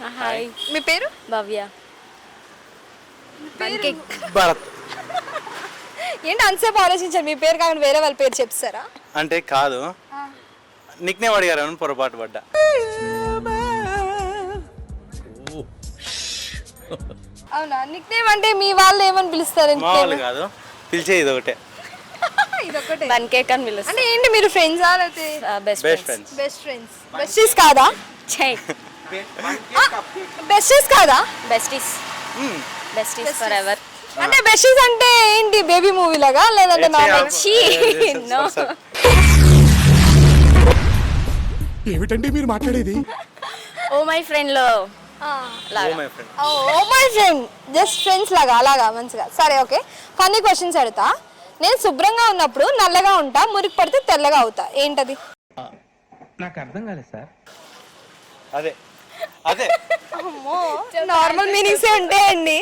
Hi మీ పేరు? Bhavya. Cake Bharat. ఏంటి అంతసేపు ఆలోచించారు? మీ పేరు కాకుండా వేరే వాళ్ళ పేరు చెప్తారా అంటే కాదు. నిక్ నేమ్ అడిగారు అని పొరపాటు పడ్డా. అవునా? నిక్ నేమ్ అంటే మీ వాళ్ళు ఏమని పిలుస్తారు? వాళ్ళు కాదు. పిలిచే ఇది ఒకటే. వన్ కేక్ అని పిలుస్తా అంటే ఏంటి మీరు ఫ్రెండ్స్ లేకపోతే best best friends friends best friends besties కాదా? చెయ్ బెస్టీస్ కాదా? బెస్టీస్ బెస్టీస్ ఫర్ ఎవర్ అంటే బెస్టీస్ అంటే ఏంటి? బేబీ మూవీ లాగా? లేదంటే నార్మల్ నో ఏమిటండి మీరు మాట్లాడేది? ఓ మై ఫ్రెండ్లో ఓ లాగా my friend. Oh my friend. Just friends లాగా అలాగా మంచిగా. సరే ఓకే. ఫన్నీ క్వశ్చన్స్ అడుగుతా. నేను శుభ్రంగా ఉన్నప్పుడు నల్లగా ఉంటా మురికి పడితే తెల్లగా అవుతా. ఏంటది? నాకు అర్థం కాలేదు సార్. అదే. అదే. నార్మల్ మీనింగ్స్ ఉంటాయండి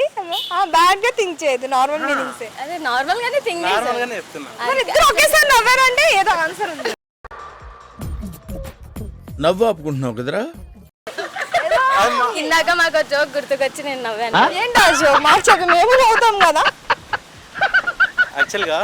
బ్యాడ్గా థింక్ చేయదు నార్మల్ మీనింగ్స్ అదే నార్మల్ గానే థింక్ నార్మల్ గానే చెప్తున్నా. మరి ఇద్దరు ఒకేసారి నవ్వారంటే ఏదో ఆన్సర్ ఉంది. నవ్వు ఆపుకుంటున్నావు కదరా? ఇందాక మాకు జోక్ గుర్తుకొచ్చి నేను నవ్వాను. ఏంటి అశో మాకు చెప్పి మేము నవ్వుతాం కదా. యాక్చువల్గా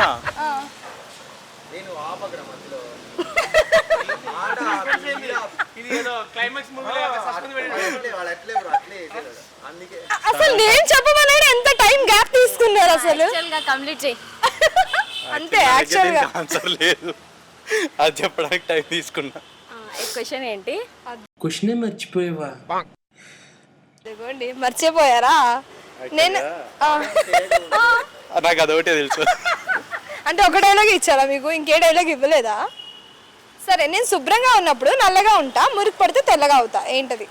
అసలు నేను చెప్పమన్నాడు ఎంత టైం గ్యాప్ తీసుకున్నారు అసలు? కంప్లీట్ చేయి. అంతే యాక్చువల్గా ఆన్సర్ లేదు. అది చెప్పడానికి టైం తీసుకున్నా. క్వశ్చన్ ఏంటి? క్వశ్చనే మర్చిపోయేవా? ఇదిగోండి మర్చిపోయారా? నేను ఆ. నాకు అదొకటే తెలుసు. అంటే ఒక డైలాగ్ ఇచ్చారా మీకు? ఇంకే డైలాగ్ ఇవ్వలేదా? సరే నేను శుభ్రంగా ఉన్నప్పుడు నల్లగా ఉంటా మురికి పడితే తెల్లగా అవుతా. ఏంటది?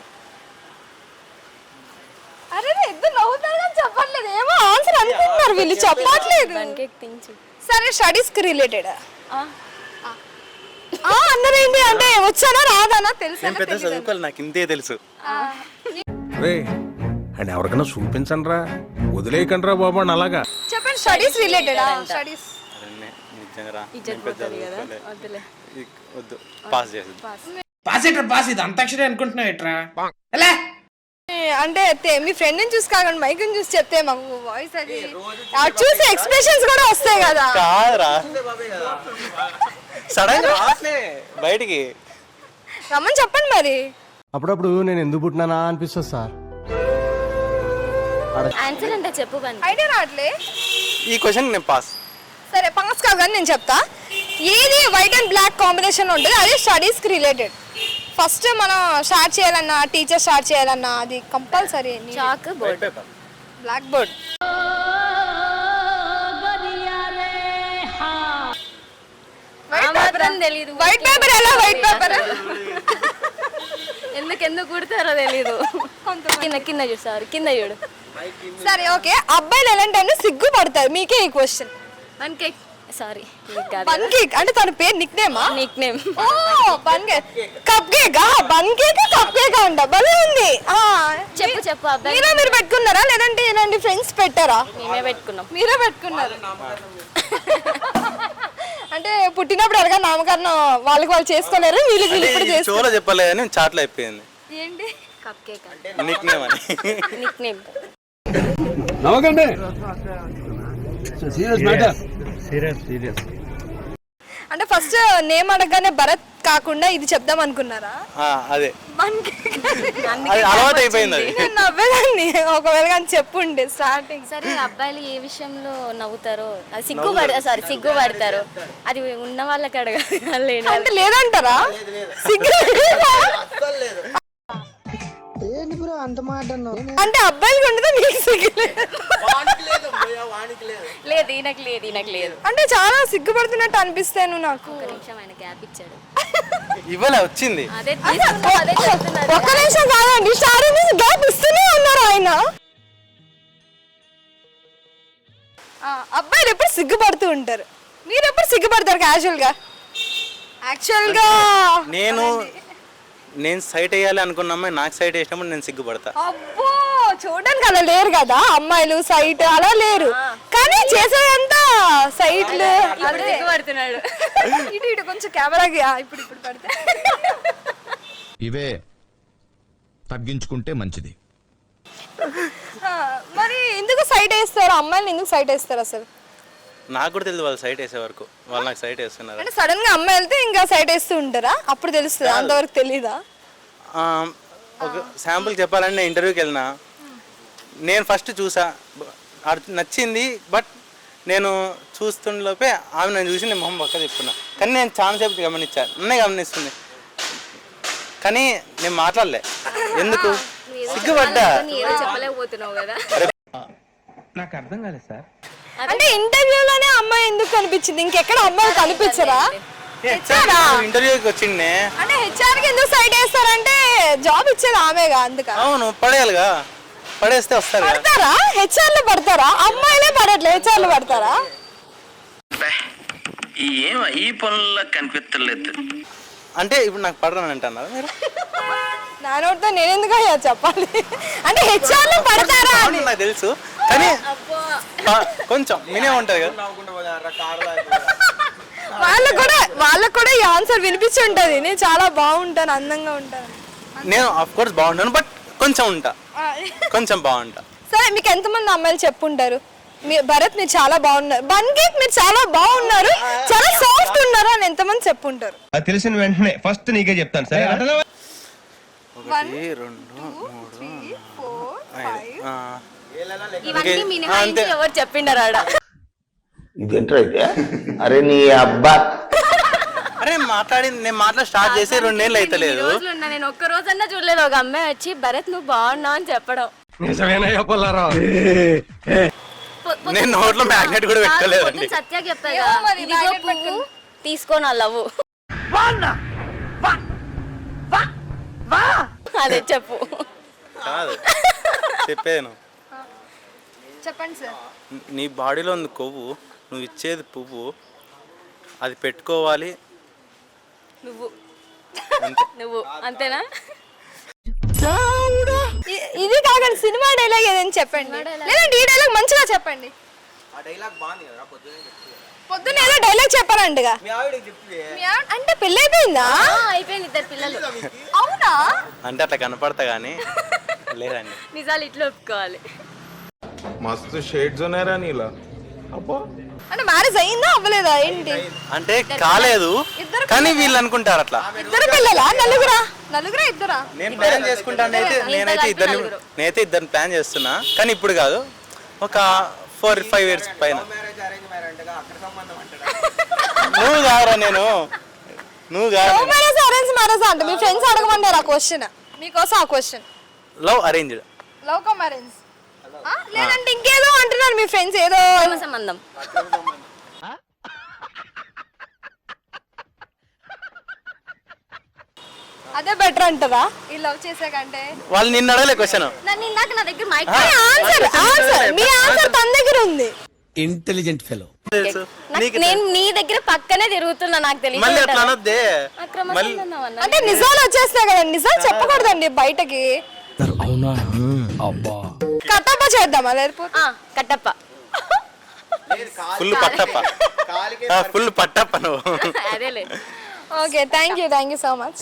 అరే ఇద్దరు నవ్వుతారు కానీ చెప్పట్లేదు. ఏమో ఆన్సర్ అనుకుంటున్నారు వీళ్ళు చెప్పట్లేదు. సరే స్టడీస్కి రిలేటెడ్ అన్నారు ఏంటి అంటే వచ్చానా రాదానా తెలుసా? నేను పెద్ద చదువుకోవాలి నాకు ఇంతే తెలుసు. అండ్ ఎవరికైనా చూపించండి రా వదిలేయకండి రా బాబు అని అలాగా. చెప్పండి స్టడీస్ రిలేటెడా? స్టడీస్. నిజంగా వద్దు. పాస్ చేసి పాస్ ఎట్రా పాస్ ఇది అంతాక్షరి అనుకుంటున్నావు ఎట్రా ఎలా అంటే తే- మీ ఫ్రెండ్ని చూసి కాకుండా మైక్ చూసి చెప్తే మాకు వాయిస్ అది చూసి ఎక్స్ప్రెషన్స్ కూడా వస్తాయి కదా. కాదురా. సడన్ రాట్లే బయటికి. రమ్మని చెప్పండి మరి. అప్పుడప్పుడు నేను ఎందుకు పుట్టినానా అనిపిస్తుంది సార్. ఆన్సర్ అంటే చెప్పు వన్ ఐడియా రావట్లే. ఈ క్వశ్చన్ నేను పాస్ సరే పాస్ కాదు కానీ నేను చెప్తా. ఏది వైట్ అండ్ బ్లాక్ కాంబినేషన్ ఉంటుంది అది స్టడీస్కి రిలేటెడ్ ఫస్ట్ మనం స్టార్ట్ చేయాలన్నా టీచర్ స్టార్ట్ చేయాలన్నా అది compulsory chalk board black board తెలీదు వైట్ పేపర్ ఎలా? వైట్ పేపర్ ఎందుకు ఎందుకు కుడతారో తెలీదు. కింద కింద చూడు సారీ కింద చూడు. సరే ఓకే. అబ్బాయిలు ఎలాంటి టైంలో సిగ్గు పడతారు మీకే ఈ question one cake sorry bun cake అంటే తన పేరు nick నేమా nick name oh bun cake cup cake bun cake cup cake అంట. భలే ఉంది. ఆ, చెప్పు చెప్పు అబ్బాయి. మీరే మీరు పెట్టుకున్నారా? లేదంటే ఇలాంటి ఫ్రెండ్స్ పెట్టారా? మేమే పెట్టుకున్నాం. మీరే పెట్టుకున్నారు. అంటే పుట్టినప్పుడు ఎలాగా నామకరణం వాళ్ళకి వాళ్ళు చేసుకోలేరు వీళ్ళకి వీళ్ళు ఇప్పుడు చేస్తారు చోలో చెప్పలే అని చాట్లో అయిపోయింది. ఏంటి? కప్ కేక్ నిక్ నేమ్ అని. నిక్ నేమ్ నవ్వకండి. అంటే ఫస్ట్ నేమ్ అడగగానే భరత్ కాకుండా ఇది చెప్దాం అనుకున్నారా? ఆ, అదే. అలవాటు అయిపోయింది అది. నేను నవ్వేదాన్ని. ఒకవేళ కానీ చెప్పుండే స్టార్టింగ్ సరే అబ్బాయిలు ఏ విషయంలో నవ్వుతారో? అది సిగ్గు పడ సారీ సిగ్గు పడతారు. అది ఉన్న వాళ్ళకి అడగాలి. అంటే లేదంటారా? సిగ్గు అంటే అబ్బాయిలకి ఉండదు మీకు సిగ్గు లేదు. లేదు. ఈయనకు లేదు ఈయనకు లేదు. అంటే చాలా సిగ్గుపడుతున్నట్టు అనిపిస్తాను నాకు. ఒక నిమిషం ఆయన గ్యాప్ ఇచ్చాడు. ఇవ్వలే వచ్చింది. అదే తీసుకున్నా అదే చెప్తున్నారు ఒక్క నిమిషం కాదండి నుంచి గ్యాప్ ఇస్తూనే ఉన్నారు ఆయన. ఆ, అబ్బాయిలు ఎప్పుడు సిగ్గుపడుతూ ఉంటారు? మీరు ఎప్పుడు సిగ్గుపడతారు క్యాజువల్గా? యాక్చువల్గా నేను నేను సైట్ వేయాలి అనుకున్న అమ్మాయి నాకు సైట్ వేసినప్పుడు నేను సిగ్గుపడతా. అబ్బో చూడడానికి అలా లేరు కదా అమ్మాయిలు సైట్ అలా లేరు. కానీ చేసేదంతా సైట్లు పడుతున్నాడు ఇటు ఇటు కొంచెం కెమెరాకి ఆ, ఇప్పుడు ఇప్పుడు పడితే. ఇవే తగ్గించుకుంటే మంచిది. మరి ఎందుకు సైట్ వేస్తారు? అమ్మాయిని ఎందుకు సైట్ వేస్తారు అసలు? నాకు కూడా తెలియదు వాళ్ళు సైట్ వేసే వరకు. వాళ్ళు నాకు సైట్ వేస్తున్నారు. అంటే సడన్గా అమ్మాయి వెళ్తే ఇంకా సైట్ వేస్తూ ఉంటారా? అప్పుడు తెలుస్తుంది. అంతవరకు తెలీదా? ఆ, ఒక శాంపుల్ చెప్పాలంటే నేను ఇంటర్వ్యూకి వెళ్ళిన. నేను ఫస్ట్ చూసా. నచ్చింది బట్ నేను చూస్తున్నలోపే ఆమె నన్ను చూసి నేను మొహం పక్క చెప్పుకున్నా కానీ నేను చాలాసేపు గమనించా. నన్నే గమనిస్తుంది. కానీ నేను మాట్లాడలే. ఎందుకు? సిగ్గుపడ్డా? నీ ఏదో చెప్పలేకపోతున్నావు కదా. నాకు అర్థం కాలేదు సార్. అంటే ఇంటర్వ్యూలోనే అమ్మాయి ఎందుకు కనిపించింది? ఇంకెక్కడ అమ్మాయి కనిపించరా ఇంటర్వ్యూకి వచ్చిండే. అంటే హెచ్ఆర్కి ఎందుకు వేస్తారంటే జాబ్ ఇచ్చేది ఆమెగా అందుక. అవును పడేయాలిగా. పడేస్తే వస్తారు పడతారా? హెచ్ఆర్లో పడతారా? అమ్మాయిలే హెచ్ఆర్లో పడతారా? ఏం ఈ పనుల్లో కనిపించలేదు అంటే ఇప్పుడు నాకు పడరని అంటున్నారు మీరు? నా నోటితో నేను ఎందుకు అయ్యా చెప్పాలి? అంటే హెచ్ఆర్లో పడతారా అని. నాకు తెలుసు కానీ కొంచెం మినే ఉంటుంది కదా. వాళ్ళకు కూడా వాళ్ళకు కూడా ఈ ఆన్సర్ వినిపించి ఉంటది. నేను చాలా బాగుంటాను అందంగా ఉంటాను. నేను ఆఫ్ కోర్స్ బాగుంటాను బట్ కొంచెం ఉంటా. కొంచెం బాగుంటా. సరే మీకు ఎంతమంది అమ్మాయిలు చెప్పుంటారు? మీ భరత్ మీరు చాలా బాగున్నారు. బన్ కేక్ మీరు చాలా బాగున్నారు. చాలా సాఫ్ట్ ఉన్నారు అని ఎంతమంది చెప్పుంటారు? అది తెలిసిన వెంటనే ఫస్ట్ నీకే చెప్తాను సరే? ఒకటి రెండు మూడు. ఇవన్నీ. ఎవరు చెప్పిండారు ఆడ ఇదేంటైతే అరే నీ అబ్బా. అరే నేను మాట్లాడి నేను మాట్లాడి స్టార్ట్ చేసి రెండేళ్ళు అయితలేదు. నేను ఒక్క రోజన్నా చూడలేదు. ఒక అమ్మాయి వచ్చి భరత్ నువ్వు బాగున్నావు అని చెప్పడం. నేను నోట్లో magnet కూడా కాదు, పెట్టుకోలేదండి. పొద్దున్న సత్యాకి చెప్పా ఏమో కదా, మరి ఇదిగో magnet పువ్వు తీసుకో నా లవ్ అదే చెప్పు. కాదు. చెప్పాను. చెప్పండి సార్. నీ బాడీలో ఉంది కొవ్వు నువ్వు ఇచ్చేది పువ్వు అది పెట్టుకోవాలి. నువ్వు. నువ్వు. అంతేనా? ఇది కాకండి సినిమా డైలాగ్ ఏదైనా చెప్పండి. లేదంటే ఈ డైలాగ్ మంచిగా చెప్పండి. పొద్దున్న ఏదో డైలాగ్ ఆవిడ- అంటే పెళ్ళి అయిపోయిందా ఆ, అయిపోయింది ఇద్దరు పిల్లలు. అవునా? అంటే అట్లా కనపడతా కానీ లేదండి. నిజాలు ఇట్లా ఒప్పుకోవాలి. మస్తు షేడ్స్ ఉన్నాయరా నీలా. అబ్బా. అంటే మ్యారేజ్ అయ్యిందా అవ్వలేదా? ఏంటి? అంటే కాలేదు ఇద్దరు కానీ వీళ్ళు అనుకుంటారు అట్లా. ఇద్దరు పిల్లలా? నలుగురా? నలుగురా ఇద్దరా? నేను ప్లాన్ చేసుకుంటాను అయితే నేనైతే ఇద్దరిని నేనైతే ఇద్దరిని ప్లాన్ చేస్తున్నా కానీ ఇప్పుడు కాదు. ఒక ఫోర్ ఫైవ్ ఇయర్స్ పైన. నువ్వు కాదురా నేను. నువ్వు మ్యారేజ్ అరేంజ్ మ్యారేజ్ అంటే? మీ ఫ్రెండ్స్ అడగమంటారు ఆ క్వశ్చన్ మీకోసం ఆ question love arranged love cum arrange లేదంటే ఇంకేదో అంటున్నారు మీ ఫ్రెండ్స్ ఏదో ప్రేమ సంబంధం. అదే బెటర్ అంటారా ఈ లవ్ చేసాకంటే వాళ్ళు నిన్ను అడగలే క్వశ్చన్ నన్ను ఇందాక నా దగ్గర మైక్ ఆన్సర్ ఆన్సర్ మీ ఆన్సర్ తన దగ్గర ఉంది. Intelligent fellow. నాకు- నేను నీ దగ్గర పక్కనే తిరుగుతున్నా నాకు మళ్ళీ అట్లా తెలియదు అనొద్దే. మళ్ళీ అంటే నిజాలు వచ్చేస్తాయి కదండి నిజాలు చెప్పకూడదండి బయటకి. కట్టప్ప చేద్దామా లేకపోతే? ఆ, కట్టప్ప. ఫుల్ పట్టప్ప. ఫుల్ పట్టప్ప నువ్వు. అదేలే. Okay thank you thank you so much.